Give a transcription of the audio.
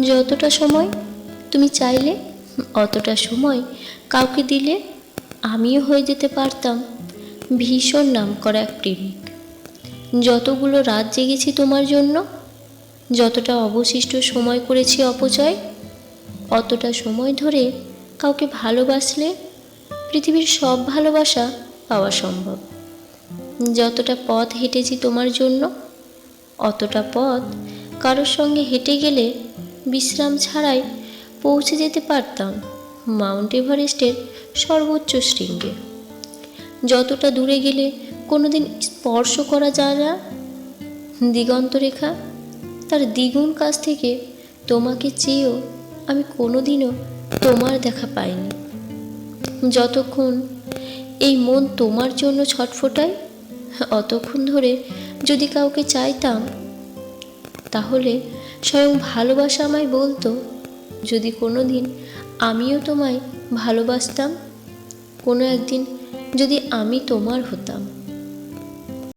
যতটা সময় তুমি চাইলে, অতটা সময় কাউকে দিলে আমিও হয়ে যেতে পারতাম। ভীষণ নাম করা এক প্রেমিক। যতগুলো রাত জেগেছি তোমার জন্য, যতটা অবশিষ্ট সময় করেছি অপচয়, অতটা সময় ধরে কাউকে ভালোবাসলে পৃথিবীর সব ভালোবাসা পাওয়া সম্ভব। যতটা পথ হেঁটেছি তোমার জন্য, অতটা পথ কারোর সঙ্গে হেঁটে গেলে বিশ্রাম ছাড়াই পৌঁছে যেতে পারতাম মাউন্ট এভারেস্টের সর্বোচ্চ শৃঙ্গে। যতটা দূরে গেলে কোনোদিন স্পর্শ করা যায় না? দিগন্তরেখা, তার দ্বিগুণ কাছ থেকে তোমাকে চেয়েও আমি কোনোদিনও তোমার দেখা পাইনি। যতক্ষণ এই মন তোমার জন্য ছটফটায়, অতক্ষণ ধরে যদি কাউকে চাইতাম, তাহলে স্বয়ং ভালোবাসা আমায় বলতো, যদি কোনো দিন আমিও তোমায় ভালোবাসতাম, কোনো একদিন যদি আমি তোমার হতাম।